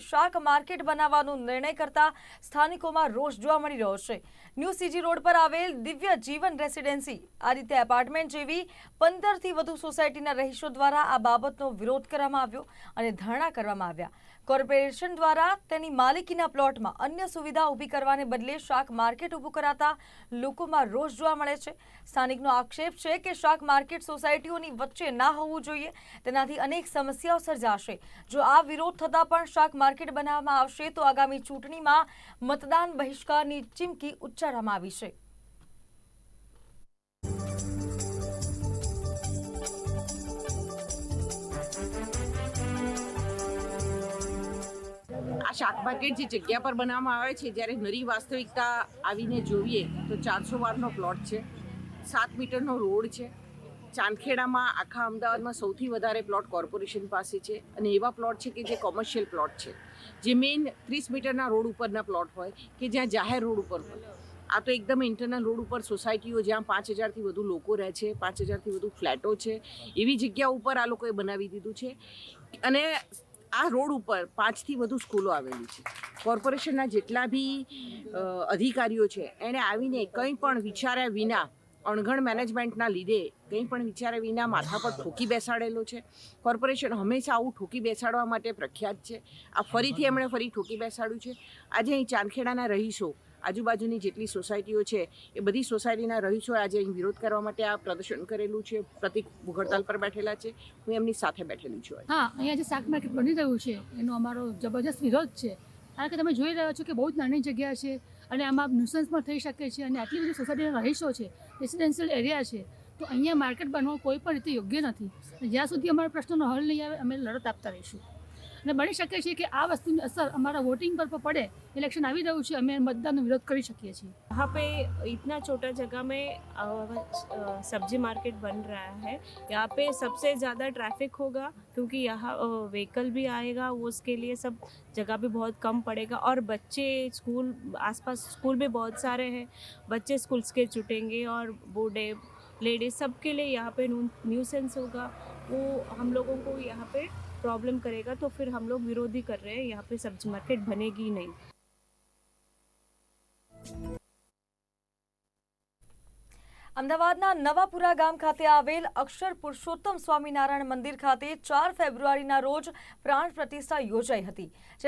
શાક માર્કેટ બનાવવાનો નિર્ણય કરતા સ્થાનિકોમાં રોષ જોવા મળી રહ્યો છે. ન્યૂ સીજી રોડ પર આવેલ દિવ્ય જીવન રેસિડેન્સી, આ રીતે એપાર્ટમેન્ટ જેવી પંદરથી વધુ સોસાયટીના રહીશો દ્વારા આ બાબતનો વિરોધ કરવામાં આવ્યો અને ધરણા કરવામાં આવ્યા. કોર્પોરેશન દ્વારા તેની માલિકીના પ્લોટમાં અન્ય સુવિધા ઊભી કરવાને બદલે શાક માર્કેટ ઊભું કરાતા લોકોમાં રોષ જોવા મળે છે. સ્થાનિકનો આક્ષેપ છે કે શાક માર્કેટ સોસાયટીઓની વચ્ચે ના હોવું જોઈએ. તેનાથી અનેક સમસ્યાઓ સર્જાશે. જો આ વિરોધ થતાં પણ શાક માર્કેટ બનાવવામાં આવશે તો આગામી ચૂંટણીમાં મતદાન બહિષ્કારની ચીમકી ઉચ્ચારવામાં આવી છે. આ શાક માર્કેટ જે જગ્યા પર બનાવવામાં આવે છે, જ્યારે નરી વાસ્તવિકતા આવીને જોઈએ તો ચારસો વારનો પ્લોટ છે. સાત મીટરનો રોડ છે. ચાંદખેડામાં આખા અમદાવાદમાં સૌથી વધારે પ્લોટ કોર્પોરેશન પાસે છે અને એવા પ્લોટ છે કે જે કોમર્શિયલ પ્લોટ છે. જે મેઇન ત્રીસ મીટરના રોડ ઉપરના પ્લોટ હોય કે જ્યાં જાહેર રોડ ઉપર હોય. આ તો એકદમ ઇન્ટરનલ રોડ ઉપર સોસાયટીઓ જ્યાં પાંચ હજારથી વધુ લોકો રહે છે, પાંચ હજારથી વધુ ફ્લેટો છે. એવી જગ્યા ઉપર આ લોકોએ બનાવી દીધું છે. અને આ રોડ ઉપર પાંચથી વધુ સ્કૂલો આવેલી છે. કોર્પોરેશનના જેટલા બી અધિકારીઓ છે, એણે આવીને કંઈ પણ વિચાર્યા વિના અણઘણ મેનેજમેન્ટના લીધે કંઈ પણ વિચાર્યા વિના માથા પર ઠોકી બેસાડેલો છે. કોર્પોરેશન હંમેશા આવું ઠોકી બેસાડવા માટે પ્રખ્યાત છે. આ ફરીથી એમણે ફરી ઠોકી બેસાડ્યું છે. આજે અહીં ચાંદખેડાના રહીશો આજુબાજુની જેટલી સોસાયટીઓ છે, એ બધી સોસાયટીના રહીશોએ આજે અહીં વિરોધ કરવા માટે આ પ્રદર્શન કરેલું છે, પ્રતિક ભૂગડતાલ પર બેઠેલા છે, હું એમની સાથે બેઠેલી છું હા, અહીંયા જે શાક માર્કેટ બની રહ્યું છે, એનો અમારો જબરજસ્ત વિરોધ છે. કારણ કે તમે જોઈ રહ્યા છો કે બહુ જ નાની જગ્યા છે અને આમાં ન્યુસન્સ પણ થઈ શકે છે અને આટલી બધી સોસાયટીના રહીશો છે રેસિડેન્શિયલ એરિયા છે, તો અહીંયા માર્કેટ બનવું કોઈ પણ રીતે યોગ્ય નથી. જ્યાં સુધી અમારા પ્રશ્નોનો હલ નહીં આવે, અમે લડત આપતા રહીશું. અને બની શકે છે કે આ असर અસર वोटिंग पर पड़े इलेक्शन आ આવી है છે मतदान विरोध कर કરી શકીએ यहाँ पे इतना छोटा जगह में सब्ज़ी मार्केट बन रहा है। यहाँ पे सबसे ज़्यादा ट्रैफ़िक होगा, क्योंकि यहाँ व्हीकल भी आएगा, वो उसके लिए सब जगह भी बहुत कम पड़ेगा। और बच्चे स्कूल आसपास स्कूल भी बहुत सारे हैं। बच्चे स्कूल्स के छुटेंगे और बूढ़े लेडीज़ सबके लिए यहाँ पे न्यूसेंस होगा। वो हम लोगों को यहाँ पे प्रॉब्लम करेगा तो फिर हम लोग विरोध ही कर रहे हैं यहाँ पे सब्जी मार्केट बनेगी ही नहीं અમદાવાદના નવાપુરા ગામ ખાતે આવેલ અક્ષર પુરુષોત્તમ સ્વામિનારાયણ મંદિર ખાતે ચાર ફેબ્રુઆરીના રોજ પ્રાણ પ્રતિષ્ઠા યોજાઈ હતી